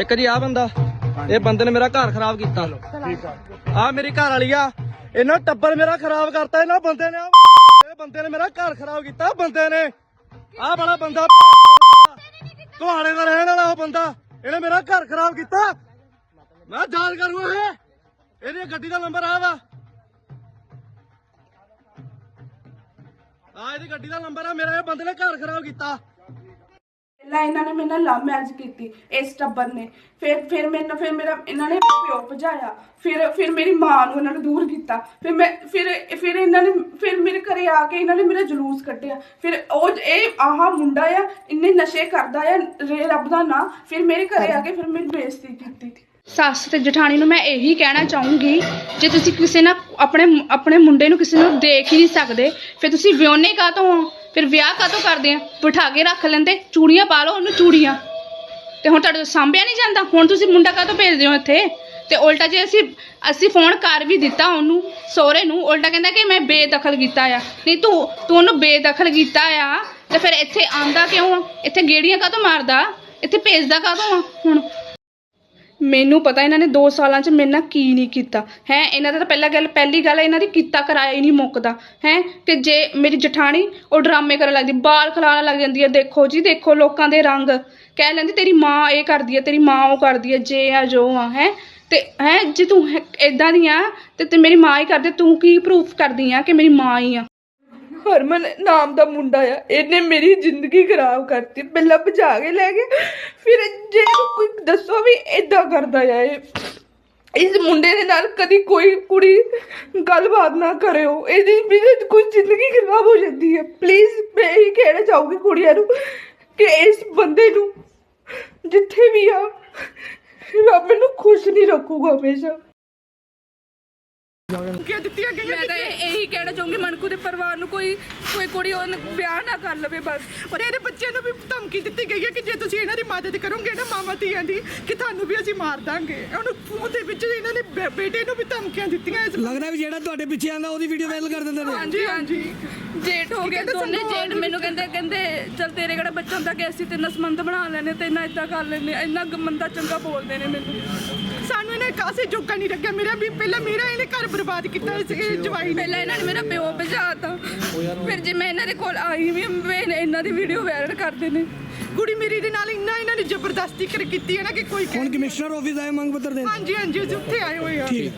ਇੱਕ ਜੀ ਆ ਬੰਦਾ ਇਹ ਬੰਦੇ ਨੇ ਮੇਰਾ ਘਰ ਖਰਾਬ ਕੀਤਾ। ਆ। ਮੇਰੀ ਘਰ ਵਾਲੀ ਆ। ਇਹਨਾਂ ਟੱਬਰ ਮੇਰਾ ਖਰਾਬ ਕਰਤਾ ਇਹਨਾਂ ਬੰਦੇ ਨੇ ਇਹ ਬੰਦੇ ਨੇ ਮੇਰਾ ਘਰ ਖਰਾਬ ਕੀਤਾ ਬੰਦੇ ਨੇ। ਆ ਬੜਾ ਬੰਦਾ ਤੁਹਾਡੇ ਦਾ ਰਹਿਣ ਵਾਲਾ ਉਹ ਬੰਦਾ ਇਹਨੇ ਮੇਰਾ ਘਰ ਖਰਾਬ ਕੀਤਾ। ਮੈਂ ਜਾਂਚ ਕਰੂੰਗਾ ਇਹ। ਇਹਦੀ ਗੱਡੀ ਦਾ ਨੰਬਰ ਆ ਵਾ। ਆ ਇਹਦੀ ਗੱਡੀ ਦਾ ਨੰਬਰ ਆ ਮੇਰਾ ਇਹ ਬੰਦੇ ਨੇ ਘਰ ਖਰਾਬ ਕੀਤਾ। ਪਹਿਲਾਂ ਇਹਨਾਂ ਨੇ ਮੇਰੇ ਨਾਲ ਲਵ ਮੈਰਿਜ ਕੀਤੀ, ਇਸ ਟੱਬਰ ਨੇ। ਫਿਰ ਫਿਰ ਮੈਨੂੰ, ਫਿਰ ਮੇਰਾ, ਇਹਨਾਂ ਨੇ ਪਿਓ ਭਜਾਇਆ। ਫਿਰ ਫਿਰ ਮੇਰੀ ਮਾਂ ਨੂੰ ਇਹਨਾਂ ਨੇ ਦੂਰ ਕੀਤਾ। ਫਿਰ ਮੈਂ, ਫਿਰ ਫਿਰ ਇਹਨਾਂ ਨੇ, ਫਿਰ ਮੇਰੇ ਘਰੇ ਆ ਕੇ ਇਹਨਾਂ ਨੇ ਮੇਰਾ ਜਲੂਸ ਕੱਢਿਆ। ਫਿਰ ਉਹ ਇਹ ਆਹਾ ਮੁੰਡਾ ਆ, ਇੰਨੇ ਨਸ਼ੇ ਕਰਦਾ ਆ, ਰੇ, ਰੱਬ ਦਾ ਨਾਂ। ਫਿਰ ਮੇਰੇ ਘਰੇ ਆ ਕੇ ਫਿਰ ਮੇਰੀ ਬੇਇੱਜ਼ਤੀ ਕੀਤੀ। ਸੱਸ ਤੇ ਜਠਾਣੀ ਨੂੰ ਮੈਂ ਇਹੀ ਕਹਿਣਾ ਚਾਹੂੰਗੀ, ਜੇ ਤੁਸੀਂ ਕਿਸੇ ਨਾਲ, ਆਪਣੇ ਆਪਣੇ ਮੁੰਡੇ ਨੂੰ ਕਿਸੇ ਨੂੰ ਦੇਖ ਹੀ ਨਹੀਂ ਸਕਦੇ, ਫਿਰ ਤੁਸੀਂ ਵਿਆਹਨੇ ਕਾਹਤੋਂ ਹੋ? ਫਿਰ ਵਿਆਹ ਕਾਹਤੋਂ ਕਰਦੇ ਆ? ਬਿਠਾ ਕੇ ਰੱਖ ਲੈਂਦੇ, ਚੂੜੀਆਂ ਪਾ ਲਓ ਉਹਨੂੰ, ਚੂੜੀਆਂ। ਤੇ ਹੁਣ ਤੁਹਾਡੇ ਤੋਂ ਸਾਂਭਿਆ ਨਹੀਂ ਜਾਂਦਾ? ਹੁਣ ਤੁਸੀਂ ਮੁੰਡਾ ਕਾਹਤੋਂ ਭੇਜਦੇ ਹੋ ਇੱਥੇ? ਤੇ ਉਲਟਾ ਜੇ ਅਸੀਂ ਅਸੀਂ ਫੋਨ ਕਰ ਵੀ ਦਿੱਤਾ ਉਹਨੂੰ, ਸਹੁਰੇ ਨੂੰ, ਉਲਟਾ ਕਹਿੰਦਾ ਕਿ ਮੈਂ ਬੇਦਖਲ ਕੀਤਾ ਆ। ਨਹੀਂ, ਤੂੰ ਤੂੰ ਉਹਨੂੰ ਬੇਦਖਲ ਕੀਤਾ ਆ, ਤੇ ਫਿਰ ਇੱਥੇ ਆਂਦਾ ਕਿਉਂ ਆ? ਇੱਥੇ ਗੇੜੀਆਂ ਕਾਹਤੋਂ ਮਾਰਦਾ? ਇੱਥੇ ਭੇਜਦਾ ਕਾਹਤੋਂ ਆ? ਹੁਣ ਮੈਨੂੰ ਪਤਾ ਇਹਨਾਂ ਨੇ 2 ਸਾਲਾਂ 'ਚ ਮੇਰੇ ਨਾਲ ਕੀ ਨਹੀਂ ਕੀਤਾ। ਹੈ, ਇਹਨਾਂ ਦਾ ਤਾਂ ਪਹਿਲਾ ਗੱਲ, ਪਹਿਲੀ ਗੱਲ ਇਹਨਾਂ ਦੀ ਕੀਤਾ ਕਰਾਇਆ ਹੀ ਨਹੀਂ ਮੁੱਕਦਾ। ਹੈ, ਤੇ ਜੇ ਮੇਰੀ ਜਠਾਣੀ ਉਹ ਡਰਾਮੇ ਕਰਨ ਲੱਗਦੀ, ਬਾਲ ਖਲਾਣ ਲੱਗ ਜਾਂਦੀ ਹੈ ਦੇਖੋ ਜੀ, ਦੇਖੋ ਲੋਕਾਂ ਦੇ ਰੰਗ। ਕਹਿ ਲੈਂਦੀ, ਤੇਰੀ ਮਾਂ ਇਹ ਕਰਦੀ ਹੈ ਤੇਰੀ ਮਾਂ ਉਹ ਕਰਦੀ ਹੈ ਜੇ ਆ, ਜੋ ਆ। ਹੈ, ਤੇ ਹੈ, ਜੇ ਤੂੰ ਇਦਾਂ ਦੀ ਆ ਤੇ ਤੇ ਮੇਰੀ ਮਾਂ ਹੀ ਕਰਦੀ ਤੂੰ ਕੀ ਪ੍ਰੂਫ ਕਰਦੀ ਆ ਕਿ ਮੇਰੀ ਮਾਂ ਹੀ ਆ? ਹਰਮਨ ਨਾਮ ਦਾ ਮੁੰਡਾ ਆ, ਇਹਨੇ ਮੇਰੀ ਜ਼ਿੰਦਗੀ ਖਰਾਬ ਕਰਤੀ। ਪਹਿਲਾਂ ਭਜਾ ਕੇ ਲੈ ਗਏ ਫਿਰ ਜੇ ਕੋਈ ਦੱਸੋ ਵੀ ਇਦਾਂ ਕਰਦਾ ਆ ਇਹ। ਇਸ ਮੁੰਡੇ ਦੇ ਨਾਲ ਕਦੀ ਕੋਈ ਕੁੜੀ ਗੱਲਬਾਤ ਨਾ ਕਰਿਓ। ਇਹਦੀ ਵੀ ਕੋਈ ਜ਼ਿੰਦਗੀ ਖਰਾਬ ਹੋ ਜਾਂਦੀ ਹੈ ਪਲੀਜ਼ ਮੈਂ ਇਹ ਕਹਿਣਾ ਚਾਹੂੰਗੀ ਕੁੜੀਆਂ ਨੂੰ ਕਿ ਇਸ ਬੰਦੇ ਨੂੰ ਜਿੱਥੇ ਵੀ ਆ, ਰੱਬ ਨੂੰ ਖੁਸ਼ ਨਹੀਂ ਰੱਖੂਗਾ ਹਮੇਸ਼ਾ। ਮੈਂ ਤਾਂ ਇਹ- ਇਹੀ ਕਹਿਣਾ ਚਾਹੂੰਗੀ ਮਨਕੂ ਦੇ ਪਰਿਵਾਰ ਨੂੰ ਕੋਈ ਕੋਈ ਕੁੜੀ ਉਹਨ ਵਿਆਹ ਨਾ ਕਰ ਲਵੇ ਬਸ। ਔਰ ਇਹਦੇ ਬੱਚਿਆਂ ਨੂੰ ਵੀ ਧਮਕੀ ਦਿੱਤੀ ਗਈ ਹੈ ਕਿ ਜੇ ਤੁਸੀਂ ਇਹਨਾਂ ਦੀ ਮਦਦ ਕਰੋਗੇ ਨਾ ਮਾਵਾਂ ਧੀਆਂ ਦੀ ਕਿ ਤੁਹਾਨੂੰ ਵੀ ਅਸੀਂ ਮਾਰ ਦਾਂਗੇ। ਉਹਨੂੰ ਫੋਨ ਦੇ ਵਿੱਚ ਇਹਨਾਂ ਨੇ ਬੇ- ਬੇਟੇ ਨੂੰ ਵੀ ਧਮਕੀਆਂ ਦਿੱਤੀਆਂ ਇਸ ਲੱਗਦਾ ਵੀ ਜਿਹੜਾ ਤੁਹਾਡੇ ਪਿੱਛੇ ਆਂਦਾ ਉਹਦੀ ਵੀਡੀਓ ਵਾਇਰਲ ਕਰ ਦਿੰਦੇ ਨੇ। ਹਾਂਜੀ ਹਾਂਜੀ। ਜੇਠ ਹੋ ਗਏ ਦੋਨੇ ਜੇਠ ਮੈਨੂੰ ਕਹਿੰਦੇ ਕਹਿੰਦੇ ਚਲ ਤੇਰੇ ਕਿਹੜਾ ਬੱਚਾ ਹੁੰਦਾ ਕਿ ਅਸੀਂ ਤੇ ਨਸਮੰਦ ਬਣਾ ਲੈਨੇ ਤੇ ਨਾ ਇਦਾਂ ਕਰ ਲੈਨੇ ਇੰਨਾ ਗ- ਮੰਦਾ ਚੰਗਾ ਬੋਲਦੇ ਨੇ ਮੈਨੂੰ। ਸਾਨੂੰ ਇਹਨੇ ਕਾਸੇ ਜੋਗਾ ਨਹੀਂ ਰੱਖਿਆ। ਮੇਰਾ ਵੀ ਪਹਿਲਾਂ ਮੇਰਾ ਇਹਨੇ ਘਰ ਬਰਬਾਦ ਕੀਤਾ ਇਸ ਇਹ ਜਵਾਈ ਨੇ। ਪਹਿਲਾਂ ਇਹਨਾਂ ਨੇ ਮੇਰਾ ਪਿਓ ਭਜਾਤਾ। ਫਿਰ ਜੇ ਮੈਂ ਇਹਨਾਂ ਦੇ ਕੋਲ ਆਈ ਵੀ ਮੈਂ ਇਹਨਾਂ ਦੀ ਵੀਡੀਓ ਵਾਇਰਲ ਕਰਦੇ ਨੇ ਕੁੜੀ ਮੇਰੀ ਦੇ ਨਾਲ ਇੰਨਾ ਇਹਨਾਂ ਨੇ ਜ਼ਬਰਦਸਤੀ ਕਰ ਕੀਤੀ ਹੈ ਨਾ ਕਿ ਕੋਈ ਹੁਣ ਕਮਿਸ਼ਨਰ ਆਫਿਸ ਆਏ ਮੰਗ ਪੱਤਰ ਦੇਣ। ਹਾਂਜੀ ਹਾਂਜੀ ਅਸੀਂ ਉੱਥੇ ਆਏ ਹੋਏ ਆ ਠੀਕ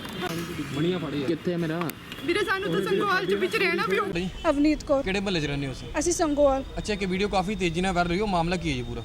ਕਿੱਥੇ ਮੇਰਾ? ਵੀਰੇ ਸਾਨੂੰ ਤਾਂ ਸੰਗਵਾਲ ਚ ਵਿੱਚ ਰਹਿਣਾ ਵੀ ਔਖਾ। ਅਵਨੀਤ ਕੌਰ। ਕਿਹੜੇ ਮਹੱਲੇ 'ਚ ਰਹਿੰਦੇ ਹੋ ਅਸੀਂ ਸੰਗੋਵਾਲ। ਅੱਛਾ ਕਿ ਵੀਡੀਓ ਕਾਫੀ ਤੇਜ਼ੀ ਨਾਲ ਵੱਧ ਰਹੀ ਹੋ ਮਾਮਲਾ ਕੀ ਹੈ ਜੀ ਪੂਰਾ?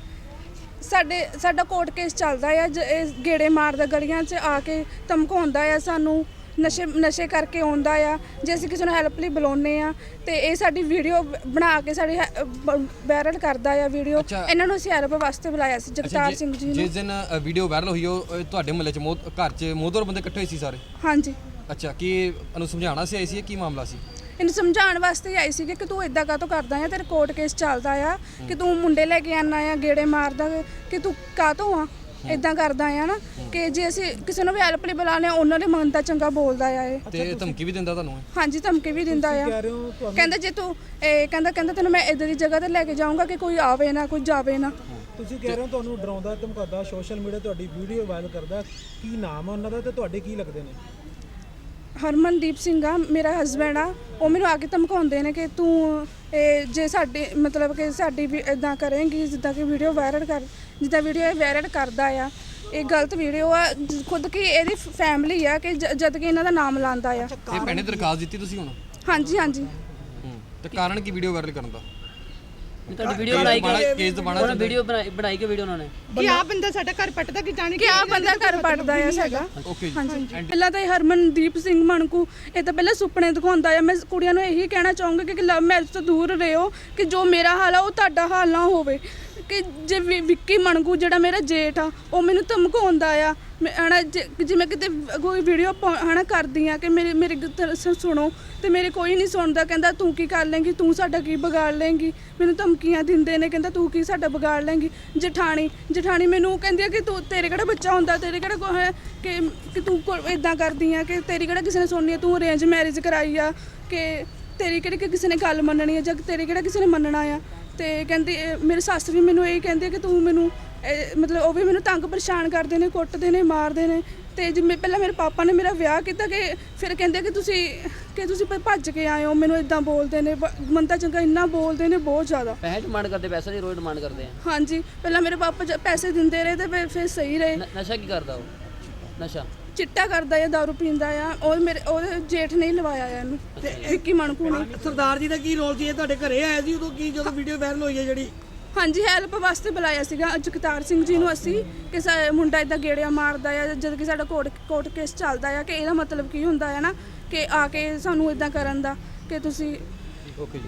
ਸਾਡੇ ਸਾਡਾ ਕੋਰਟ ਕੇਸ ਚੱਲਦਾ ਆ ਜ- ਇਹ ਗੇੜੇ ਮਾਰਦਾ ਗਲੀਆਂ 'ਚ ਆ ਕੇ ਧਮਕਾਉਂਦਾ ਆ ਸਾਨੂੰ ਨਸ਼ੇ ਨਸ਼ੇ ਕਰਕੇ ਆਉਂਦਾ ਆ ਜੇ ਅਸੀਂ ਕਿਸੇ ਨੂੰ ਹੈਲਪ ਲਈ ਬੁਲਾਉਂਦੇ ਆ ਤੇ ਇਹ ਸਾਡੀ ਵੀਡੀਓ ਬਣਾ ਕੇ ਸਾਡੀ ਵਾਇਰਲ ਕਰਦਾ ਆ ਵੀਡੀਓ ਅੱਛਾ। ਇਹਨਾਂ ਨੂੰ ਅਸੀਂ ਹੈਲਪ ਵਾਸਤੇ ਬੁਲਾਇਆ ਸੀ ਜਗਤਾਰ ਸਿੰਘ ਜੀ ਨੂੰ। ਜਿਸ ਦਿਨ ਵੀਡੀਓ ਵਾਇਰਲ ਹੋਈ ਉਹ ਅ, ਤੁਹਾਡੇ ਮਹੱਲੇ 'ਚ ਘਰ 'ਚ ਮੋਦਰ ਬੰਦੇ ਇਕੱਠੇ ਹੋਏ ਸੀ ਸਾਰੇ? ਹਾਂਜੀ। ਅੱਛਾ ਕੀ ਇਹਨੂੰ ਸਮਝਾਉਣਾ ਸੀ ਆਈ ਸੀ ਇਹ ਕੀ ਮਾਮਲਾ ਸੀ? ਇਹਨੂੰ ਸਮਝਾਉਣ ਵਾਸਤੇ ਹੀ ਆਈ ਸੀ ਕਿ ਤੂੰ ਇਦਾਂ ਕਾਹਤੋਂ ਕਰਦਾ ਆ? ਤੇਰੇ ਕੋਰਟ ਕੇਸ ਚੱਲਦਾ ਆ ਕਿ ਤੂੰ ਮੁੰਡੇ ਲੈ ਕੇ ਆਨਾ ਆ ਗੇੜੇ ਮਾਰਦਾ ਕਿ ਤੂੰ ਕਾਹਤੋਂ ਆ? ਇਦਾਂ ਕਰਦਾ ਆ ਨਾ ਕਿ ਜੇ ਅਸੀਂ ਕਿਸੇ ਨੂੰ ਵੀ ਹੈਲਪ ਲਈ ਬੁਲਾਣੇ ਉਹਨਾਂ ਦੇ ਮਨ ਦਾ ਚੰਗਾ ਬੋਲਦਾ ਆ ਇਹ। ਤੇ ਧਮਕੀ ਵੀ ਦਿੰਦਾ ਤੁਹਾਨੂੰ ਇਹ? ਹਾਂਜੀ ਧਮਕੀ ਵੀ ਦਿੰਦਾ ਆ। ਕਹਿੰਦਾ ਜੇ ਤੂੰ ਇਹ ਕਹਿੰਦਾ ਕਹਿੰਦਾ ਤੈਨੂੰ ਮੈਂ ਇਦਾਂ ਦੀ ਜਗ੍ਹਾ ਤੇ ਲੈ ਕੇ ਜਾਊਂਗਾ ਕਿ ਕੋਈ ਆਵੇ ਨਾ ਕੋਈ ਜਾਵੇ ਨਾ। ਤੁਸੀਂ ਕਹਿ ਰਹੇ ਹੋ ਤੁਹਾਨੂੰ ਡਰਾਉਂਦਾ ਧਮਕਾਉਂਦਾ ਸੋਸ਼ਲ ਮੀਡੀਆ ਤੁਹਾਡੀ ਵੀਡੀਓ ਵਾਇਰਲ ਕਰਦਾ ਕੀ ਨਾਮ ਹੈ ਉਹਨਾਂ ਦਾ ਤੇ ਤੁਹਾਡੇ ਕੀ ਲੱਗਦੇ ਨੇ? ਹਰਮਨਦੀਪ ਸਿੰਘ ਆ ਮੇਰਾ ਹਸਬੈਂਡ ਆ ਉਹ ਮੈਨੂੰ ਆ ਕੇ ਧਮਕਾਉਂਦੇ ਨੇ ਕਿ ਤੂੰ ਇਹ ਜੇ ਸਾਡੀ ਮਤਲਬ ਕਿ ਸਾਡੀ ਵੀ ਇਦਾਂ ਕਰੇਂਗੀ ਜਿੱਦਾਂ ਕਿ ਵੀਡੀਓ ਵਾਇਰਲ ਕਰ ਜਿੱਦਾਂ ਵੀਡੀਓ ਇਹ ਵਾਇਰਲ ਕਰਦਾ ਆ ਇਹ ਗਲਤ ਵੀਡੀਓ ਆ ਜ- ਖੁਦ ਕੀ ਇਹਦੀ ਫੈਮਿਲੀ ਆ ਕਿ ਜ- ਜਦ ਕਿ ਇਹਨਾਂ ਦਾ ਨਾਮ ਲਾਂਦਾ ਆ। ਇਹ ਭੈਣੇ ਦਰਖਾਸਤ ਦਿੱਤੀ ਤੁਸੀਂ ਹੁਣ? ਹਾਂਜੀ ਹਾਂਜੀ। ਹੂੰ ਤੇ ਕਾਰਨ ਕੀ ਵੀਡੀਓ ਵਾਇਰਲ ਕਰਨ ਦਾ? ਤੁਹਾਡੀ ਵੀਡੀਓ ਬਣਾਈ ਕੇ ਕੇਸ ਦਬਾਣਾ ਉਹਨਾਂ ਵੀਡੀਓ ਬਣਾਈ ਬਣਾਈ ਕੇ ਵੀਡੀਓ ਉਹਨਾਂ ਨੇ। ਕਿ ਆ ਬੰਦਾ ਸਾਡਾ ਘਰ ਪੱਟਦਾ ਕਿ ਜਾਣੇ ਕਿ ਆ ਬੰਦਾ ਘਰ ਪੜਦਾ ਆ ਸਾਡਾ। ਹਾਂਜੀ। ਪਹਿਲਾਂ ਤਾਂ ਇਹ ਹਰਮਨਦੀਪ ਸਿੰਘ ਮਣਕੂ ਇਹ ਤਾਂ ਪਹਿਲਾਂ ਸੁਪਨੇ ਦਿਖਾਉਂਦਾ ਆ। ਮੈਂ ਕੁੜੀਆਂ ਨੂੰ ਇਹੀ ਕਹਿਣਾ ਚਾਹੂੰਗੀ ਕਿ ਲਵ ਮੈਰਿਜ ਤੋਂ ਦੂਰ ਰਹੋ ਕਿ ਜੋ ਮੇਰਾ ਹਾਲ ਆ ਉਹ ਤੁਹਾਡਾ ਹਾਲ ਨਾ ਹੋਵੇ। ਕਿ ਜੇ ਵਿੱਕੀ ਮਣਕੂ ਜਿਹੜਾ ਮੇਰਾ ਜੇਠ ਆ ਉਹ ਮੈਨੂੰ ਧਮਕਾਉਂਦਾ ਆ। ਮੈਂ ਹਨਾ, ਜੇ- ਜਿਵੇਂ ਕਿਤੇ ਕੋਈ ਵੀਡੀਓ ਹਨਾ ਕਰਦੀ ਆ ਕਿ ਮੇਰੇ ਮੇਰੇ ਗੱਲ ਸ- ਸੁਣੋ ਤੇ ਮੇਰੇ ਕੋਈ ਨਹੀਂ ਸੁਣਦਾ, ਕਹਿੰਦਾ ਤੂੰ ਕੀ ਕਰ ਲੇਂਗੀ ਤੂੰ ਸਾਡਾ ਕੀ ਵਿਗਾੜ ਲੇਂਗੀ ਮੈਨੂੰ ਧਮਕੀਆਂ ਦਿੰਦੇ ਨੇ, ਕਹਿੰਦਾ ਤੂੰ ਕੀ ਸਾਡਾ ਵਿਗਾੜ ਲੇਂਗੀ ਜਠਾਣੀ ਜਠਾਣੀ ਮੈਨੂੰ ਕਹਿੰਦੀ ਆ ਕਿ ਤੂੰ, ਤੇਰੇ ਕਿਹੜਾ ਬੱਚਾ ਹੁੰਦਾ, ਤੇਰੇ ਕਿਹੜਾ ਕੋ ਹੈ, ਕਿ ਕਿ ਤੂੰ ਇਦਾਂ ਕਰਦੀ ਆ ਕਿ ਤੇਰੀ ਕਿਹੜਾ ਕਿਸੇ ਨੇ ਸੁਣਨੀ ਆ, ਤੂੰ ਅਰੇਂਜ ਮੈਰਿਜ ਕਰਾਈ ਆ, ਕਿ ਤੇਰੀ ਕਿਹੜੀ ਕਿ ਕਿਸੇ ਨੇ ਗੱਲ ਮੰਨਣੀ ਹੈ ਜਾਂ ਤੇਰੇ ਕਿਹੜਾ ਕਿਸੇ ਨੇ ਮੰਨਣਾ ਆ? ਤੇ ਕਹਿੰਦੀ, ਇਹ- ਮੇਰੀ ਸੱਸ ਵੀ ਮੈਨੂੰ ਇਹ ਕਹਿੰਦੀ ਆ ਕਿ ਤੂੰ ਮੈਨੂੰ ਇਹ ਮਤਲਬ ਉਹ ਵੀ ਮੈਨੂੰ ਤੰਗ ਪਰੇਸ਼ਾਨ ਕਰਦੇ ਨੇ ਕੁੱਟਦੇ ਨੇ ਮਾਰਦੇ ਨੇ। ਤੇ ਜਿਵੇਂ ਪਹਿਲਾਂ ਮੇਰੇ ਪਾਪਾ ਨੇ ਮੇਰਾ ਵਿਆਹ ਕੀਤਾ ਕਿ ਫਿਰ ਕਹਿੰਦੇ ਕਿ ਤੁਸੀਂ ਕਿ ਤੁਸੀਂ ਭ- ਭੱਜ ਕੇ ਆਏ ਹੋ ਮੈਨੂੰ ਇਦਾਂ ਬੋਲਦੇ ਨੇ ਬ- ਮੰਦਾ ਚੰਗਾ ਇੰਨਾ ਬੋਲਦੇ ਨੇ ਬਹੁਤ ਜ਼ਿਆਦਾ। ਪੈਸੇ ਡਿਮਾਂਡ ਕਰਦੇ ਪੈਸੇ ਦੀ ਰੋਜ਼ ਡਿਮਾਂਡ ਕਰਦੇ ਆ। ਹਾਂਜੀ ਪਹਿਲਾਂ ਮੇਰੇ ਪਾਪਾ ਜ- ਪੈਸੇ ਦਿੰਦੇ ਰਹੇ ਤੇ ਫਿਰ- ਫਿਰ ਸਹੀ ਰਹੇ। ਨ- ਨਸ਼ਾ ਕੀ ਕਰਦਾ ਉਹ? ਨਸ਼ਾ? ਚਿੱਟਾ ਕਰਦਾ ਆ ਦਾਰੂ ਪੀਂਦਾ ਆ ਉਹ ਮੇਰੇ ਉਹਦੇ ਜੇਠ ਨੇ ਹੀ ਲਵਾਇਆ ਆ ਇਹਨੂੰ ਵਿੱਕੀ ਮਣਕੂ ਨੇ। ਸਰਦਾਰ ਜੀ ਦਾ ਕੀ ਰੋਲ ਸੀ? ਇਹ ਤੁਹਾਡੇ ਘਰੇ ਆਏ ਸੀ ਉਦੋਂ ਕੀ ਜਦੋਂ ਵੀਡੀਓ ਵਾਇਰਲ ਹੋਈ ਹੈ ਜਿਹੜੀ? ਹਾਂਜੀ ਹੈਲਪ ਵਾਸਤੇ ਬੁਲਾਇਆ ਸੀਗਾ ਜਗਤਾਰ ਸਿੰਘ ਜੀ ਨੂੰ ਅਸੀਂ ਕਿ ਸਾ- ਮੁੰਡਾ ਇਦਾਂ ਗੇੜਿਆ ਮਾਰਦਾ ਆ ਜਦ ਕਿ ਸਾਡਾ ਕੋਰਟ ਕੋਰਟ ਕੇਸ ਚੱਲਦਾ ਆ ਕਿ ਇਹਦਾ ਮਤਲਬ ਕੀ ਹੁੰਦਾ ਹੈ ਨਾ ਕਿ ਆ ਕੇ ਸਾਨੂੰ ਇਦਾਂ ਕਰਨ ਦਾ ਕਿ ਤੁਸੀਂ ਓਕੇ ਜੀ।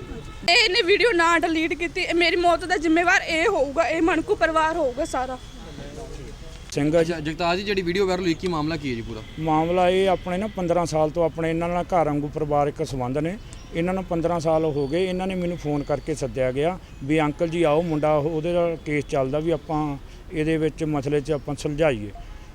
ਇਹ ਇਹਨੇ ਵੀਡੀਓ ਨਾ ਡਿਲੀਟ ਕੀਤੀ ਇਹ ਮੇਰੀ ਮੌਤ ਦਾ ਜ਼ਿੰਮੇਵਾਰ ਇਹ ਹੋਊਗਾ ਇਹ ਮਣਕੂ ਪਰਿਵਾਰ ਹੋਊਗਾ ਸਾਰਾ। ਆ ਜੀ। ਜਗਤਾਰ ਜੀ ਜਿਹੜੀ ਵੀਡੀਓ ਵਾਇਰਲ ਹੋਈ ਕੀ ਮਾਮਲਾ ਕੀ ਹੈ ਜੀ ਪੂਰਾ? ਮਾਮਲਾ ਇਹ ਆਪਣੇ ਨਾ 15 ਸਾਲ ਤੋਂ ਆਪਣੇ ਇਹਨਾਂ ਨਾਲ ਘਰ ਵਾਂਗੂ ਪਰਿਵਾਰਕ ਸੰਬੰਧ ਨੇ। ਇਹਨਾਂ ਨੂੰ 15 ਸਾਲ ਹੋ ਗਏ, ਇਹਨਾਂ ਨੇ ਮੈਨੂੰ ਫੋਨ ਕਰਕੇ ਸੱਦਿਆ ਗਿਆ ਵੀ ਅੰਕਲ ਜੀ ਆਓ ਮੁੰਡਾ ਉਹ- ਉਹਦੇ ਨਾਲ ਕੇਸ ਚੱਲਦਾ ਵੀ ਆਪਾਂ ਇਹਦੇ ਵਿੱਚ ਮਸਲੇ 'ਚ ਆਪਾਂ ਸੁਲਝਾਈਏ।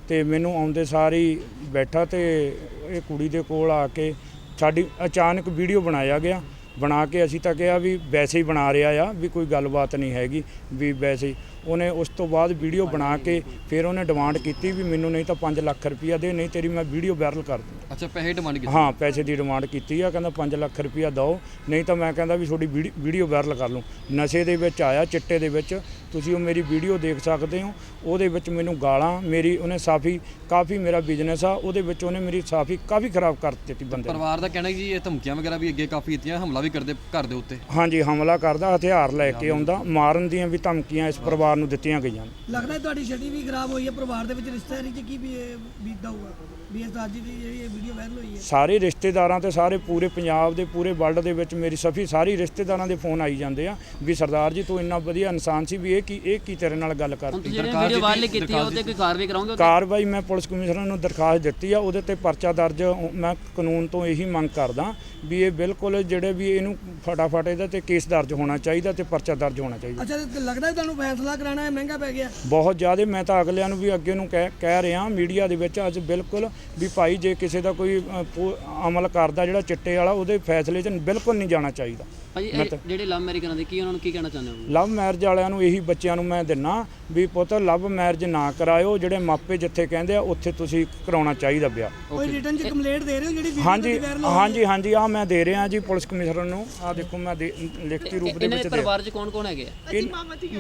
ਤੇ ਮੈਨੂੰ ਆਉਂਦੇ ਸਾਰੀ ਬੈਠਾ ਤੇ ਇਹ ਕੁੜੀ ਦੇ ਕੋਲ ਆ ਕੇ ਸਾਡੀ ਅਚਾਨਕ ਵੀਡੀਓ ਬਣਾਇਆ ਗਿਆ। ਬਣਾ ਕੇ ਅਸੀਂ ਤਾਂ ਕਿਹਾ ਵੀ ਵੈਸੇ ਹੀ ਬਣਾ ਰਿਹਾ ਆ, ਵੀ ਕੋਈ ਗੱਲਬਾਤ ਨਹੀਂ ਹੈਗੀ, ਵੀ ਵੈਸੇ ਹੀ ਉਹਨੇ ਉਸ ਤੋਂ ਬਾਅਦ ਵੀਡੀਓ ਬਣਾ ਕੇ ਫਿਰ ਉਹਨੇ ਡਿਮਾਂਡ ਕੀਤੀ ਵੀ ਮੈਨੂੰ ਨਹੀਂ ਤਾਂ 5 ਲੱਖ ਰੁਪਈਆ ਦੇ ਨਹੀਂ ਤੇਰੀ ਮੈਂ ਵੀਡੀਓ ਵਾਇਰਲ ਕਰ ਦੂੰ। ਅੱਛਾ ਪੈਸੇ ਡਿਮਾਂਡ ਕੀਤੀ? ਹਾਂ ਪੈਸੇ ਦੀ ਡਿਮਾਂਡ ਕੀਤੀ ਆ ਕਹਿੰਦਾ 5 ਲੱਖ ਰੁਪਈਆ ਦਿਓ ਨਹੀਂ ਤਾਂ ਮੈਂ ਕਹਿੰਦਾ ਵੀ ਤੁਹਾਡੀ ਵੀਡੀ- ਵੀਡੀਓ ਵਾਇਰਲ ਕਰ ਲੂੰ। ਨਸ਼ੇ ਦੇ ਵਿੱਚ ਆਇਆ ਚਿੱਟੇ ਦੇ ਵਿੱਚ ਤੁਸੀਂ ਉਹ ਮੇਰੀ ਵੀਡੀਓ ਦੇਖ ਸਕਦੇ ਹੋ ਉਹਦੇ ਵਿੱਚ ਮੈਨੂੰ ਗਾਲਾਂ ਮੇਰੀ ਉਹਨੇ ਸਾਫੀ ਕਾਫੀ ਮੇਰਾ ਬਿਜ਼ਨਸ ਆ ਉਹਦੇ ਵਿੱਚ ਉਹਨੇ ਮੇਰੀ ਸਾਫੀ ਕਾਫੀ ਖਰਾਬ ਕਰ ਦਿੱਤੀ ਬੰਦੇ ਪਰਿਵਾਰ ਦਾ ਕਹਿਣਾ ਜੀ ਇਹ ਧਮਕੀਆਂ ਵਗੈਰਾ ਵੀ ਅੱਗੇ ਕਾਫੀ ਦਿੱਤੀਆਂ ਹਮਲਾ ਵੀ ਕਰਦੇ ਘਰ ਦੇ ਉੱਤੇ? ਹਾਂਜੀ ਹਮਲਾ ਕਰਦਾ ਹਥਿਆਰ ਲੈ ਕੇ ਆਉਂਦਾ ਮਾਰਨ ਦੀਆਂ ਵੀ ਧਮਕੀਆਂ ਇਸ ਪਰਿਵਾਰ ਨੂੰ ਦਿੱਤੀਆਂ ਗਈਆਂ ਨੇ। ਲੱਗਦਾ ਹੈ ਤੁਹਾਡੀ ਛੱਡੀ ਵੀ ਖਰਾਬ ਹੋਈ ਹੈ, ਪਰਿਵਾਰ ਦੇ ਵਿੱਚ ਰਿਸ਼ਤੇਦਾਰੀ 'ਚ ਕੀ ਬੀਤਦਾ ਹੋਊਗਾ? ਵੀ ਇਹ ਸਰਦਾਰ ਜੀ ਦੀ ਜਿਹੜੀ ਇਹ ਵੀਡੀਓ ਵਾਇਰਲ ਹੋਈ ਹੈ। ਸਾਰੇ ਰਿਸ਼ਤੇਦਾਰਾਂ ਤੇ ਸਾਰੇ ਪੂਰੇ ਪੰਜਾਬ ਦੇ ਪੂਰੇ ਵਰਲਡ ਦੇ ਵਿੱਚ ਮੇਰੀ ਸਫੀ ਸਾਰੀ ਰਿਸ਼ਤੇਦਾਰਾਂ ਦੇ ਫੋਨ ਆਈ ਜਾਂਦੇ ਆ ਵੀ ਸਰਦਾਰ ਜੀ ਤੂੰ ਇੰਨਾ ਵਧੀਆ ਇਨਸਾਨ ਸੀ ਵੀ ਇਹ ਕੀ ਇਹ ਕੀ ਤੇਰੇ ਨਾਲ ਗੱਲ ਕਰਤੀ ਜਿਹੜੀ ਵੀਡੀਓ ਵਾਇਰਲ ਕੀਤੀ ਆ ਉਹਤੇ ਕੋਈ ਕਾਰਵਾਈ ਕਰਾਉਂਗੇ? ਕਾਰਵਾਈ ਮੈਂ ਪੁਲਿਸ ਕਮਿਸ਼ਨਰ ਨੂੰ ਦਰਖਾਸਤ ਦਿੱਤੀ ਆ ਉਹਦੇ ਤੇ ਪਰਚਾ ਦਰਜ ਮੈਂ ਕਾਨੂੰਨ ਤੋਂ ਇਹੀ ਮੰਗ ਕਰਦਾ ਵੀ ਇਹ ਬਿਲਕੁਲ ਜਿਹੜੇ ਵੀ ਇਹਨੂੰ ਫਟਾਫਟ ਇਹਦੇ ਤੇ ਕੇਸ ਦਰਜ ਹੋਣਾ ਚਾਹੀਦਾ ਤੇ ਪਰਚਾ ਦਰਜ ਹੋਣਾ ਚਾਹੀਦਾ। ਅੱਛਾ ਤੇ ਲੱਗਦਾ ਤੁਹਾਨੂੰ ਫੈਸਲਾ ਕਰਾਉਣਾ ਹੈ ਮਹਿੰਗਾ ਪੈ ਗਿਆ। ਬਹੁਤ ਜ਼ਿਆਦਾ ਮੈਂ ਤਾਂ ਅਗਲਿਆਂ ਨੂੰ ਵੀ ਅੱਗੇ ਨੂੰ ਕਹਿ ਕਹਿ ਰਿਹਾ ਮੀਡੀਆ ਦੇ ਵਿੱਚ ਅੱਜ ਬਿਲਕੁਲ ਵੀ ਭਾਈ ਜੇ ਕਿਸੇ ਦਾ ਕੋਈ ਅ, ਪੋ- ਅਮਲ ਕਰਦਾ ਜਿਹੜਾ ਚਿੱਟੇ ਵਾਲਾ ਉਹਦੇ ਫੈਸਲੇ 'ਚ ਬਿਲਕੁਲ ਨਹੀਂ ਜਾਣਾ ਚਾਹੀਦਾ। ਭਾਜੀ ਇਹ ਜਿਹੜੇ ਲਵ ਮੈਰਿਜ ਕਰਾਉਂਦੇ ਕੀ ਉਹਨਾਂ ਨੂੰ ਕੀ ਕਹਿਣਾ ਚਾਹੁੰਦੇ ਹੋ? ਲਵ ਮੈਰਿਜ ਵਾਲਿਆਂ ਨੂੰ ਇਹੀ ਬੱਚਿਆਂ ਨੂੰ ਮੈਂ ਦਿੰਨਾ ਵੀ ਪੁੱਤ ਲਵ ਮੈਰਿਜ ਨਾ ਕਰਾਇਓ ਜਿਹੜੇ ਮਾਪੇ ਜਿੱਥੇ ਕਹਿੰਦੇ ਆ ਉੱਥੇ ਤੁਸੀਂ ਕਰਾਉਣਾ ਚਾਹੀਦਾ ਵਿਆਹ। ਕੋਈ ਰਿਟਰਨ 'ਚ ਕੰਪਲੇਂਟ ਦੇ ਰਹੇ ਹੋ ਜਿਹੜੀ ਵੀਡੀਓ ਹਾਂਜੀ ਹਾਂਜੀ ਹਾਂਜੀ ਆ ਮੈਂ ਦੇ ਰਿਹਾ ਜੀ ਪੁਲਿਸ ਕਮਿਸ਼ਨਰ ਨੂੰ। ਆ ਦੇਖੋ ਮੈਂ ਦੇ- ਲਿਖਤੀ ਰੂਪ ਦੇ ਇਹਨਾਂ ਵਿੱਚ ਦੇ ਦੇ ਪਰਿਵਾਰ 'ਚ ਕੌਣ ਕੌਣ ਹੈਗੇ ਆ?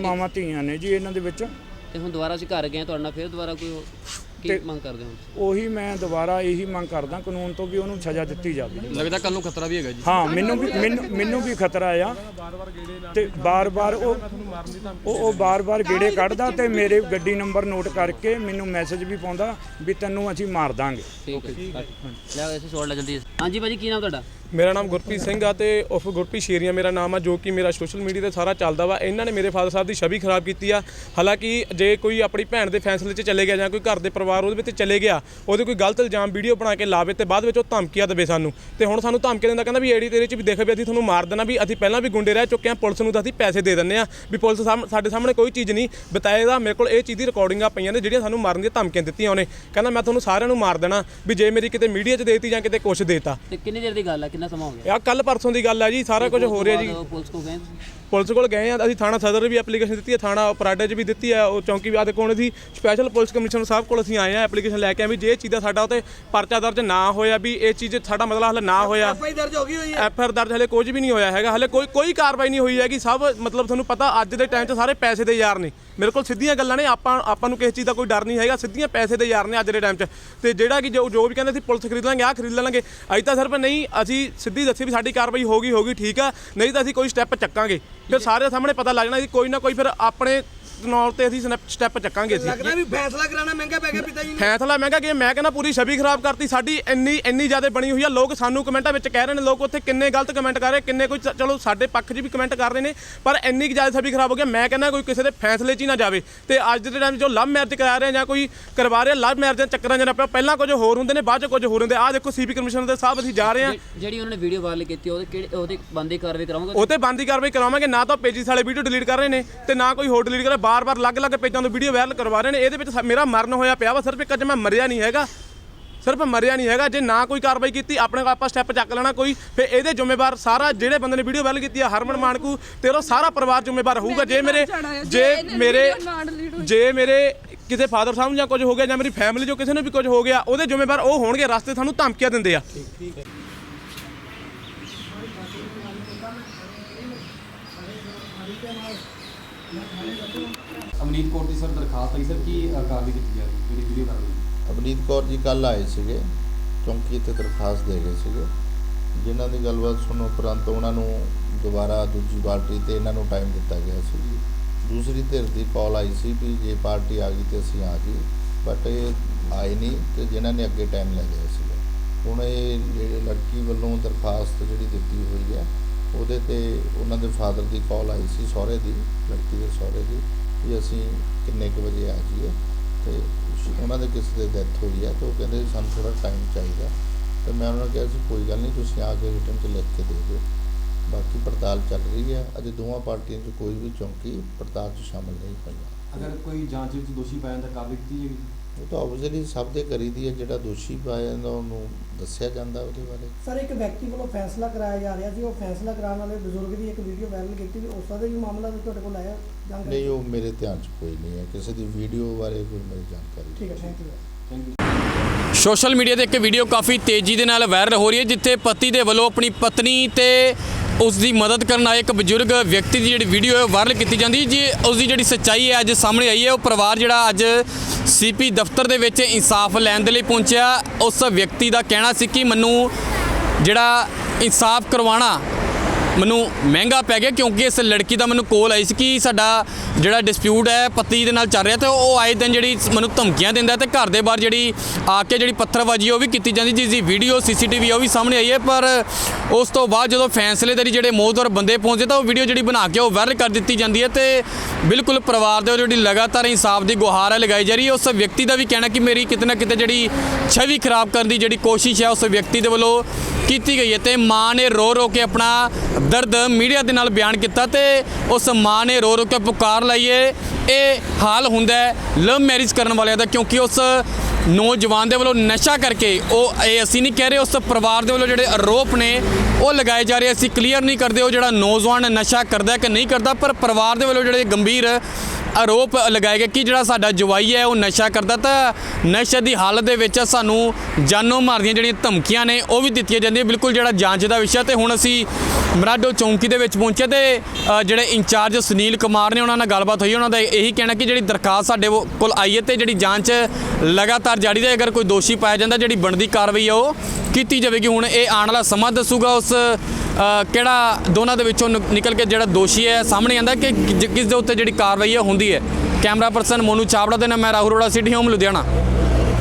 ਮਾਮਾ ਧੀਆਂ ਨੇ ਜੀ ਇਹਨਾਂ ਦੇ ਵਿੱਚ। ਤੇ ਹੁਣ ਦੁਬਾਰਾ ਅਸੀਂ ਘਰ ਗਏ ਆ ਤੁਹਾਡੇ ਨਾਲ ਫਿਰ ਦੁਬਾਰਾ ਕੋਈ ਕੀ ਮੰਗ ਕਰਦੇ ਹੋ ਉਹੀ ਮੈਂ ਦੁਬਾਰਾ ਇਹੀ ਮੰਗ ਕਰਦਾ ਕਾਨੂੰਨ ਤੋਂ ਵੀ ਉਹਨੂੰ ਸਜ਼ਾ ਦਿੱਤੀ ਜਾਵੇ। ਲੱਗਦਾ ਕੱਲ ਨੂੰ ਖਤਰਾ ਵੀ ਹੈਗਾ ਜੀ। ਹਾਂ ਮੈਨੂੰ ਵੀ ਮੈਨੂੰ ਮੈਨੂੰ ਵੀ ਖਤਰਾ ਆ। ਤੇ ਬਾਰ-ਬਾਰ ਉਹ ਉਹ ਉਹ ਬਾਰ-ਬਾਰ ਗੇੜੇ ਕੱਢਦਾ ਤੇ ਮੇਰੇ ਗੱਡੀ ਨੰਬਰ ਨੋਟ ਕਰਕੇ ਮੈਨੂੰ ਮੈਸੇਜ ਵੀ ਪਾਉਂਦਾ ਵੀ ਤੈਨੂੰ ਅਸੀਂ ਮਾਰ ਦਾਂਗੇ। ਠੀਕ ਹੈ ਲੈ ਐਸੇ ਛੋੜ ਲੈ ਜਲਦੀ। ਹਾਂਜੀ ਭਾਜੀ ਕੀ ਨਾਮ ਤੁਹਾਡਾ? ਮੇਰਾ ਨਾਮ ਗੁਰਪ੍ਰੀਤ ਸਿੰਘ ਆ ਤੇ ਉਫ ਗੁਰਪ੍ਰੀਤ ਸ਼ੇਰੀਆ ਮੇਰਾ ਨਾਮ ਆ ਜੋ ਕਿ ਮੇਰਾ ਸੋਸ਼ਲ ਮੀਡੀਆ ਤੇ ਸਾਰਾ ਚੱਲਦਾ ਵਾ। ਇਹਨਾਂ ਨੇ ਮੇਰੇ ਫਾਦਰ ਸਾਹਿਬ ਦੀ ਛਵੀ ਖਰਾਬ ਕੀਤੀ ਆ। ਹਾਲਾਂਕਿ ਜੇ ਕੋਈ ਆਪਣੀ ਭੈਣ ਦੇ ਫੈਸਲੇ 'ਚ ਚਲੇ ਗਿਆ ਜਾਂ ਕੋਈ ਘਰ ਦੇ ਪਰਿਵਾਰ ਉਹਦੇ ਵਿੱਚ ਚਲੇ ਗਿਆ, ਉਹਦੇ ਕੋਈ ਗਲਤ ਇਲਜ਼ਾਮ ਵੀਡੀਓ ਬਣਾ ਕੇ ਲਾਵੇ ਤੇ ਬਾਅਦ ਵਿੱਚ ਉਹ ਧਮਕੀਆਂ ਦੇਵੇ ਸਾਨੂੰ। ਤੇ ਹੁਣ ਸਾਨੂੰ ਧਮਕੀ ਦਿੰਦਾ ਕਹਿੰਦਾ ਵੀ ਏੜੀ ਤੇਰੇ 'ਚ ਵੀ ਦੇਖ ਵੀ ਅਸੀਂ ਤੁਹਾਨੂੰ ਮਾਰ ਦੇਣਾ ਵੀ ਅਸੀਂ ਪਹਿਲਾਂ ਵੀ ਗੁੰਡੇ ਰਹਿ ਚੁੱਕੇ ਆ, ਪੁਲਿਸ ਨੂੰ ਤਾਂ ਅਸੀਂ ਪੈਸੇ ਦੇ ਦਿੰਨੇ ਆ। ਵੀ ਪੁਲਿਸ ਸਾਹਮ- ਸਾਡੇ ਸਾਹਮਣੇ ਕੋਈ ਚੀਜ਼ ਨਹੀਂ। ਬਤਾਏਦਾ ਮੇਰੇ ਕੋਲ ਇਹ ਚੀਜ਼ ਦੀ ਰਿਕਾਰਡਿੰਗਾਂ ਪਈਆਂ ਨੇ ਜਿਹੜੀਆਂ ਸਾਨੂੰ ਮਾਰਨ ਦੀਆਂ ਧਮਕੀਆਂ ਦਿੱਤੀਆਂ ਉਹਨੇ। ਕਹਿੰਦਾ ਮੈਂ ਤੁਹਾਨੂੰ ਸਾਰਿਆਂ ਨੂੰ ਮਾਰ ਦੇਣਾ ਵੀ ਜੇ ਮੇਰੀ ਕਿਤੇ ਮੀਡੀਆ 'ਚ ਦੇਤੀ ਜਾਂ ਕਿਤੇ ਕੁਛ ਦੇਤਾ। ਤੇ ਕਿੰਨੀ ਦੇਰ ਦੀ ਗੱਲ ਹੈ ਕਿੰਨਾ ਸਮਾਂ ਹੋ ਗਿਆ ਆ ਕੱਲ ਪਰਸੋਂ ਦੀ ਗੱਲ ਆ ਜੀ ਸਾਰਾ ਕੁਝ ਹੋ ਰਿਹਾ ਜੀ ਪੁਲਿਸ ਕੋ ਗਏ ਤੁਸੀਂ? ਪੁਲਿਸ ਕੋਲ ਗਏ ਆ ਅਸੀਂ ਥਾਣਾ ਸਦਰ ਵੀ ਐਪਲੀਕੇਸ਼ਨ ਦਿੱਤੀ ਹੈ ਥਾਣਾ ਪਰਾਡੇ 'ਚ ਵੀ ਦਿੱਤੀ ਹੈ ਉਹ ਚੌਂਕੀ ਵੀ ਆਦੇ ਕੋਣ ਸੀ ਸਪੈਸ਼ਲ ਪੁਲਿਸ ਕਮਿਸ਼ਨਰ ਸਾਹਿਬ ਕੋਲ ਅਸੀਂ ਆਏ ਆ ਐਪਲੀਕੇਸ਼ਨ ਲੈ ਕੇ ਆ ਵੀ ਜੇ ਇਹ ਚੀਜ਼ ਦਾ ਸਾਡਾ ਉਤੇ ਪਰਚਾ ਦਰਜ ਨਾ ਹੋਇਆ ਵੀ ਇਹ ਚੀਜ਼ ਸਾਡਾ ਮਸਲਾ ਹੱਲ ਨਾ ਹੋਇਆ। ਐਫਆਈ ਦਰਜ ਹੋ ਗਈ ਹੋਈ ਹੈ ਐਫ ਆਰ ਦਰਜ ਹਲੇ ਕੁਝ ਵੀ ਨਹੀਂ ਹੋਇਆ ਹੈਗਾ ਹਲੇ ਕੋਈ ਕੋਈ ਕਾਰਵਾਈ ਨਹੀਂ ਹੋਈ ਹੈਗੀ ਸਭ ਮਤਲਬ ਤੁਹਾਨੂੰ ਪਤਾ ਅੱਜ ਦੇ ਟਾਈਮ 'ਚ ਸਾਰੇ ਪੈਸੇ ਦੇ ਯਾਰ ਨੇ। ਮੇਰੇ ਕੋਲ ਸਿੱਧੀਆਂ ਗੱਲਾਂ ਨੇ ਆਪਾਂ ਆਪਾਂ ਨੂੰ ਕਿਸੇ ਚੀਜ਼ ਦਾ ਕੋਈ ਡਰ ਨਹੀਂ ਹੈਗਾ ਸਿੱਧੀਆਂ ਪੈਸੇ ਦੇ ਯਾਰ ਨੇ ਅੱਜ ਦੇ ਟਾਈਮ 'ਚ। ਤੇ ਜਿਹੜਾ ਕਿ ਜੋ ਜੋ ਵੀ ਕਹਿੰਦੇ ਸੀ ਪੁਲਿਸ ਖਰੀਦ ਲਾਂਗੇ ਆਹ ਖਰੀਦ ਲਾਂਗੇ ਅੱਜ ਤਾਂ ਸਿਰਫ ਨਹੀਂ ਅਸੀਂ ਸਿੱਧੀ ਦੱਸੀ ਵੀ ਸਾਡੀ ਕਾਰਵਾਈ ਹੋਗੀ ਹੋਗੀ ਠੀਕ ਆ। ਨਹੀਂ ਤਾਂ ਅਸੀਂ ਕੋਈ ਸਟੈਪ ਚੱਕਾਂਗੇ। ਫਿਰ ਸਾਰੇ ਸਾਹਮਣੇ ਪਤਾ ਲੱਗ ਜਾਣਾ ਕਿ ਕੋਈ ਨਾ ਕੋਈ ਫਿਰ ਆਪਣੇ ਤਨੌਰ ਤੇ ਅਸੀਂ ਸਟੈਪ ਚੱਕਾਂਗੇ ਅਸੀਂ ਲੱਗਦਾ ਵੀ ਫੈਸਲਾ ਕਰਾਉਣਾ ਮਹਿੰਗਾ ਪੈ ਗਿਆ ਪਿਤਾ ਜੀ ਨੂੰ। ਫੈਸਲਾ ਮਹਿੰਗਾ ਕਿ ਮੈਂ ਕਹਿੰਦਾ ਪੂਰੀ ਛਵੀ ਖਰਾਬ ਕਰਤੀ। ਸਾਡੀ ਇੰਨੀ ਇੰਨੀ ਜ਼ਿਆਦਾ ਬਣੀ ਹੋਈ ਆ। ਲੋਕ ਸਾਨੂੰ ਕਮੈਂਟਾਂ ਵਿੱਚ ਕਹਿ ਰਹੇ ਨੇ ਲੋਕ ਉੱਥੇ ਕਿੰਨੇ ਗਲਤ ਕਮੈਂਟ ਕਰ ਰਹੇ ਕਿੰਨੇ ਕੋਈ ਚ- ਚਲੋ ਸਾਡੇ ਪੱਖ 'ਚ ਵੀ ਕਮੈਂਟ ਕਰ ਰਹੇ ਨੇ ਪਰ ਇੰਨੀ ਕੁ ਜ਼ਿਆਦਾ ਛਵੀ ਖਰਾਬ ਹੋ ਗਿਆ ਮੈਂ ਕਹਿੰਦਾ ਕੋਈ ਕਿਸੇ ਦੇ ਫੈਸਲੇ 'ਚ ਹੀ ਨਾ ਜਾਵੇ। ਤੇ ਅੱਜ ਦੇ ਟਾਈਮ 'ਚ ਜੋ ਲਵ ਮੈਰਿਜ ਕਰਾ ਰਹੇ ਆ ਜਾਂ ਕੋਈ ਕਰਵਾ ਰਿਹਾ ਲਵ ਮੈਰਿਜ ਦੇ ਚੱਕਰਾਂ 'ਚ ਨਾ ਪਿਆ ਪਹਿਲਾਂ ਕੁਝ ਹੋਰ ਹੁੰਦੇ ਨੇ ਬਾਅਦ 'ਚ ਕੁਝ ਹੋਰ ਹੁੰਦੇ ਆਹ ਦੇਖੋ ਸੀਪੀ ਕਮਿਸ਼ਨਰ ਦੇ ਸਾਹਿਬ ਅਸੀਂ ਜਾ ਰਹੇ ਆ। ਜਿਹੜੀ- ਜਿਹੜੀ ਉਹਨਾਂ ਨੇ ਵੀਡੀਓ ਵਾਇਰਲ ਕੀਤੀ ਉਹਦੇ ਕਿਹੜੇ ਉਹਦੇ ਬੰਦੀ ਕਾਰਵਾਈ ਕਰਾਉਂਗੇ ਉਹ ਤੇ ਬੰਦੀ ਕਾਰਵਾਈ ਕਰਾਵਾਂਗੇ ਨਾ ਤਾਂ ਪੇਜਿਸ ਵਾਲੇ ਵੀਡੀਓ ਡਿਲੀਟ ਕਰ ਰਹੇ ਨੇ ਤੇ ਨਾ ਕੋਈ ਹੋਰ ਡਿਲੀਟ ਕਰ ਰਿਹਾ। ਬਾਰ-ਬਾਰ ਅਲੱਗ-ਅਲੱਗ ਪੇਜਾਂ ਤੋਂ ਵੀਡੀਓ ਵਾਇਰਲ ਕਰਵਾ ਰਹੇ ਨੇ। ਇਹਦੇ ਵਿੱਚ ਮੇਰਾ ਮਰਨ ਹੋਇਆ ਪਿਆ ਵਾ ਸਿਰਫ ਇੱਕ ਅੱਜ ਮੈਂ ਮਰਿਆ ਨਹੀਂ ਹੈਗਾ। ਸਿਰਫ ਮਰਿਆ ਨਹੀਂ ਹੈਗਾ ਜੇ ਨਾ ਕੋਈ ਕਾਰਵਾਈ ਕੀਤੀ ਆਪਣੇ ਕੋਲ ਆਪਾਂ ਸਟੈਪ ਚੱਕ ਲੈਣਾ ਕੋਈ ਫਿਰ ਇਹਦੇ ਜ਼ਿੰਮੇਵਾਰ ਸਾਰਾ ਜਿਹੜੇ ਬੰਦੇ ਨੇ ਵੀਡੀਓ ਵਾਇਰਲ ਕੀਤੀ ਆ ਹਰਮਨ ਮਾਨਕੂ ਤੇ ਉਹ ਸਾਰਾ ਪਰਿਵਾਰ ਜ਼ਿੰਮੇਵਾਰ ਹੋਊਗਾ। ਜੇ ਮੇਰੇ ਜੇ ਮੇਰੇ ਜੇ ਮੇਰੇ ਕਿਸੇ ਫਾਦਰ ਸਾਹਿਬ ਨੂੰ ਜਾਂ ਕੁਝ ਹੋ ਗਿਆ ਜਾਂ ਮੇਰੀ ਫੈਮਿਲੀ ਜੋ ਕਿਸੇ ਨੂੰ ਵੀ ਕੁਝ ਹੋ ਗਿਆ ਉਹਦੇ ਜ਼ਿੰਮੇਵਾਰ ਉਹ ਹੋਣਗੇ ਰਸਤੇ ਸਾਨੂੰ ਧਮਕੀਆਂ ਦਿੰਦੇ ਆ। ਅਮਨੀਤ ਕੌਰ ਦੀ ਸਰ ਦਰਖਾਸਤ ਆਈ ਸਰ ਕੀ ਅ, ਕਾਰਵਾਈ ਕੀਤੀ ਜਾ ਰਹੀ ਜਿਹੜੀ ਕੌਰ ਕੱਲ ਆਏ ਸੀਗੇ ਚੌਂਕੀ ਤੇ ਦਰਖਾਸਤ ਦੇ ਗਏ ਸੀਗੇ। ਜਿਨ੍ਹਾਂ ਦੀ ਗੱਲਬਾਤ ਸੁਣਨ ਉਪਰੰਤ ਉਹਨਾਂ ਨੂੰ ਦੁਬਾਰਾ ਦੂਜੀ ਪਾਰਟੀ ਤੇ ਇਹਨਾਂ ਨੂੰ ਟਾਈਮ ਦਿੱਤਾ ਗਿਆ ਸੀ। ਦੂਸਰੀ ਧਿਰ ਦੀ ਕਾਲ ਆਈ ਸੀ ਵੀ ਜੇ ਪਾਰਟੀ ਆ ਗਈ ਤੇ ਅਸੀਂ ਆ ਜੀ ਬਟ ਇਹ ਆਏ ਨਹੀਂ ਤੇ ਜਿਨ੍ਹਾਂ ਨੇ ਅੱਗੇ ਟਾਈਮ ਲੈ ਲਿਆ ਸੀਗਾ। ਹੁਣ ਇਹ ਜਿਹੜੇ ਲੜਕੀ ਵੱਲੋਂ ਦਰਖਾਸਤ ਜਿਹੜੀ ਦਿੱਤੀ ਹੋਈ ਹੈ ਉਹਦੇ ਤੇ ਉਹਨਾਂ ਦੇ ਫਾਦਰ ਦੀ ਕਾਲ ਆਈ ਸੀ ਸਹੁਰੇ ਦੀ, ਲੜਕੀ ਦੇ ਸਹੁਰੇ ਦੀ, ਵੀ ਅਸੀਂ ਕਿੰਨੇ ਕੁ ਵਜੇ ਆ ਜਾਈਏ ਤੇ ਉਹਨਾਂ ਦੇ ਕਿਸੇ ਦੇ ਡੈਥ ਹੋਈ ਹੈ ਤੇ ਉਹ ਕਹਿੰਦੇ ਸਾਨੂੰ ਥੋੜਾ ਟਾਈਮ ਚਾਹੀਦਾ। ਤੇ ਮੈਂ ਉਹਨਾਂ ਨੂੰ ਕਿਹਾ ਸੀ, ਕੋਈ ਗੱਲ ਨਹੀਂ, ਤੁਸੀਂ ਆ ਕੇ ਰਿਟਰਨ 'ਚ ਲਿਖ ਕੇ ਦੇ ਦਿਓ। ਬਾਕੀ ਪੜਤਾਲ ਚੱਲ ਰਹੀ ਹੈ ਅਜੇ ਦੋਵਾਂ ਪਾਰਟੀਆਂ 'ਚ ਕੋਈ ਵੀ ਚੌਂਕੀ ਪੜਤਾਲ 'ਚ ਸ਼ਾਮਲ ਨਹੀਂ ਹੋਈਆਂ। ਅਗਰ ਕੋਈ ਜਾਂਚ ਵਿੱਚ ਦੋਸ਼ੀ ਪਾਇਆ ਜਾਂਦਾ ਕਾਰਵਾਈ ਕੀਤੀ ਜਾਏਗੀ? ਉਹ ਤਾਂ ਆਬਵੀਅਸਲੀ ਸਭ ਦੇ ਕਰੀਦੀ ਹੈ ਜਿਹੜਾ ਦੋਸ਼ੀ ਪਾਇਆ ਜਾਂਦਾ ਉਹਨੂੰ ਦੱਸਿਆ ਜਾਂਦਾ ਉਹਦੇ ਬਾਰੇ। ਸਰ ਇੱਕ ਵਿਅਕਤੀ ਵੱਲੋਂ ਫੈਸਲਾ ਕਰਾਇਆ ਜਾ ਰਿਹਾ ਸੀ ਉਹ ਫੈਸਲਾ ਕਰਾਉਣ ਵਾਲੇ ਬਜ਼ੁਰਗ ਦੀ ਇੱਕ ਵੀਡੀਓ ਵਾਇਰਲ ਕੀਤੀ ਵੀ ਉਸ ਦਾ ਵੀ ਮਾਮਲਾ ਵੀ ਤੁਹਾਡੇ ਕੋਲ ਆਇਆ ਜਾਣਕਾਰੀ? ਨਹੀਂ ਉਹ ਮੇਰੇ ਧਿਆਨ 'ਚ ਕੋਈ ਨਹੀਂ ਹੈ ਕਿਸੇ ਦੀ ਵੀਡੀਓ ਬਾਰੇ ਕੋਈ ਮੇਰੀ ਜਾਣਕਾਰੀ ਠੀਕ ਹੈ thank you thank you social media ਤੇ ਇੱਕ ਵੀਡੀਓ ਕਾਫੀ ਤੇਜ਼ੀ ਦੇ ਨਾਲ ਵਾਇਰਲ ਹੋ ਰਹੀ ਹੈ ਜਿੱਥੇ ਪਤੀ ਦੇ ਵੱਲੋਂ ਆਪਣੀ ਪਤਨੀ ਤੇ ਉਸ ਦੀ ਮਦਦ ਕਰਨ ਆਏ ਇੱਕ ਬਜ਼ੁਰਗ ਵਿਅਕਤੀ ਦੀ ਜਿਹੜੀ ਵੀਡੀਓ ਹੈ ਵਾਇਰਲ ਕੀਤੀ ਜਾਂਦੀ ਜੇ ਜੀ ਉਸ ਦੀ ਜਿਹੜੀ ਸੱਚਾਈ ਹੈ ਅੱਜ ਸਾਹਮਣੇ ਆਈ ਹੈ। ਉਹ ਪਰਿਵਾਰ ਜਿਹੜਾ ਅੱਜ ਸੀਪੀ ਦਫ਼ਤਰ ਦੇ ਵਿੱਚ ਇਨਸਾਫ ਲੈਣ ਦੇ ਲਈ ਪਹੁੰਚਿਆ। ਉਸ ਵਿਅਕਤੀ ਦਾ ਕਹਿਣਾ ਸੀ ਕਿ ਮੈਨੂੰ ਜਿਹੜਾ ਇਨਸਾਫ ਕਰਵਾਉਣਾ ਮੈਨੂੰ ਮਹਿੰਗਾ ਪੈ ਗਿਆ ਕਿਉਂਕਿ ਇਸ ਲੜਕੀ ਦਾ ਮੈਨੂੰ ਕੋਲ ਆਈ ਸੀ ਕਿ ਸਾਡਾ ਜਿਹੜਾ ਡਿਸਪਿਊਟ ਹੈ ਪਤੀ ਦੇ ਨਾਲ ਚੱਲ ਰਿਹਾ ਤੇ ਉਹ ਆਏ ਦਿਨ ਜਿਹੜੀ ਮੈਨੂੰ ਧਮਕੀਆਂ ਦਿੰਦਾ ਤੇ ਘਰ ਦੇ ਬਾਹਰ ਜਿਹੜੀ ਆ ਕੇ ਜਿਹੜੀ ਪੱਥਰਬਾਜੀ ਉਹ ਵੀ ਕੀਤੀ ਜਾਂਦੀ ਜਿਸ ਦੀ ਵੀਡੀਓ ਸੀਸੀਟੀਵੀ ਉਹ ਵੀ ਸਾਹਮਣੇ ਆਈ ਹੈ। ਪਰ ਉਸ ਤੋਂ ਬਾਅਦ ਜਦੋਂ ਫੈਸਲੇ ਦੇ ਜਿਹੜੇ ਮੌਜੂਦ ਬੰਦੇ ਪਹੁੰਚੇ ਤਾਂ ਉਹ ਵੀਡੀਓ ਜਿਹੜੀ ਬਣਾ ਕੇ ਉਹ ਵਾਇਰਲ ਕਰ ਦਿੱਤੀ ਜਾਂਦੀ ਹੈ ਤੇ ਬਿਲਕੁਲ ਪਰਿਵਾਰ ਦੇ ਵੱਲੋਂ ਜਿਹੜੀ ਲਗਾਤਾਰ ਇਨਸਾਫ ਦੀ ਗੁਹਾਰ ਹੈ ਲਗਾਈ ਜਾ ਰਹੀ ਹੈ। ਉਸ ਵਿਅਕਤੀ ਦਾ ਵੀ ਕਹਿਣਾ ਕਿ ਮੇਰੀ ਕਿਤੇ ਨਾ ਕਿਤੇ ਜਿਹੜੀ ਛਵੀ ਖਰਾਬ ਕਰਨ ਦੀ ਜਿਹੜੀ ਕੋਸ਼ਿਸ਼ ਹੈ, ਉਸ ਵਿਅਕਤੀ ਦੇ ਵੱਲੋਂ ਕੀਤੀ ਗਈ ਹੈ ਤੇ ਮਾਂ ਨੇ ਰੋ ਰੋ ਕੇ ਆਪਣਾ ਦਰਦ ਮੀਡੀਆ ਦੇ ਨਾਲ ਬਿਆਨ ਕੀਤਾ ਤੇ ਉਸ ਮਾਂ ਨੇ ਰੋ ਰੋ ਕੇ ਪੁਕਾਰ ਲਾਈਏ। ਇਹ ਹਾਲ ਹੁੰਦਾ ਲਵ ਮੈਰਿਜ ਕਰਨ ਵਾਲਿਆਂ ਦਾ, ਕਿਉਂਕਿ ਉਸ ਨੌਜਵਾਨ ਦੇ ਵੱਲੋਂ ਨਸ਼ਾ ਕਰਕੇ ਉਹ, ਇਹ ਅਸੀਂ ਨਹੀਂ ਕਹਿ ਰਹੇ, ਉਸ ਪਰਿਵਾਰ ਦੇ ਵੱਲੋਂ ਜਿਹੜੇ ਆਰੋਪ ਨੇ, ਉਹ ਲਗਾਏ ਜਾ ਰਹੇ ਅਸੀਂ ਕਲੀਅਰ ਨਹੀਂ ਕਰਦੇ ਉਹ ਜਿਹੜਾ ਨੌਜਵਾਨ ਨਸ਼ਾ ਕਰਦਾ ਕਿ ਨਹੀਂ ਕਰਦਾ, ਪਰ ਪਰਿਵਾਰ ਦੇ ਵੱਲੋਂ ਜਿਹੜੇ ਗੰਭੀਰ ਆਰੋਪ ਲਗਾਏ ਗਏ ਕਿ ਜਿਹੜਾ ਸਾਡਾ ਜਵਾਈ ਹੈ, ਉਹ ਨਸ਼ਾ ਕਰਦਾ ਤਾਂ ਨਸ਼ੇ ਦੀ ਹਾਲਤ ਦੇ ਵਿੱਚ ਸਾਨੂੰ ਜਾਨੋਂ ਮਾਰਦੀਆਂ ਜਿਹੜੀਆਂ ਧਮਕੀਆਂ ਨੇ, ਉਹ ਵੀ ਦਿੱਤੀਆਂ ਜਾਂਦੀਆਂ। ਬਿਲਕੁਲ ਜਿਹੜਾ ਜਾਂਚ ਦਾ ਵਿਸ਼ਾ ਤੇ ਹੁਣ ਅਸੀਂ ਮਰਾਡੋ ਚੌਂਕੀ ਦੇ ਵਿੱਚ ਪਹੁੰਚੇ ਤੇ ਜਿਹੜੇ ਇੰਚਾਰਜ ਸੁਨੀਲ ਕੁਮਾਰ ਨੇ ਉਹਨਾਂ ਨਾਲ ਗੱਲਬਾਤ ਹੋਈ। ਉਹਨਾਂ ਦਾ ਇਹੀ ਕਹਿਣਾ ਕਿ ਜਿਹੜੀ ਦਰਖਾਸਤ ਸਾਡੇ ਵੋ- ਕੋਲ ਆਈ ਹੈ ਤੇ ਜਿਹੜੀ ਜਾਂਚ ਲਗਾਤਾਰ ਜਾਰੀ ਰਹੇ, ਅਗਰ ਕੋਈ ਦੋਸ਼ੀ ਪਾਇਆ ਜਾਂਦਾ, ਜਿਹੜੀ ਬਣਦੀ ਕਾਰਵਾਈ ਹੈ, ਉਹ ਕੀਤੀ ਜਾਵੇਗੀ। ਹੁਣ ਇਹ ਆਉਣ ਵਾਲਾ ਸਮਾਂ ਦੱਸੂਗਾ ਉਸ ਕਿਹੜਾ ਦੋਨਾਂ ਦੇ ਵਿੱਚੋਂ ਨਿਕਲ ਕੇ ਜਿਹੜਾ ਦੋਸ਼ੀ ਹੈ, ਸਾਹਮਣੇ ਆਂਦਾ ਕਿ ਕਿਸ ਦੇ ਉੱਤੇ ਜਿਹੜੀ ਕਾਰਵਾਈ ਹੈ ਹੁੰਦੀ ਹੈ? ਕੈਮਰਾ ਪਰਸਨ ਮੋਨੂ ਚਾਵੜਾ ਦੇ ਨਾਲ ਮੈਂ ਰਾਹੁਲ ਰੋੜਾ ਸਿਟੀ ਹੋਮ, ਲੁਧਿਆਣਾ।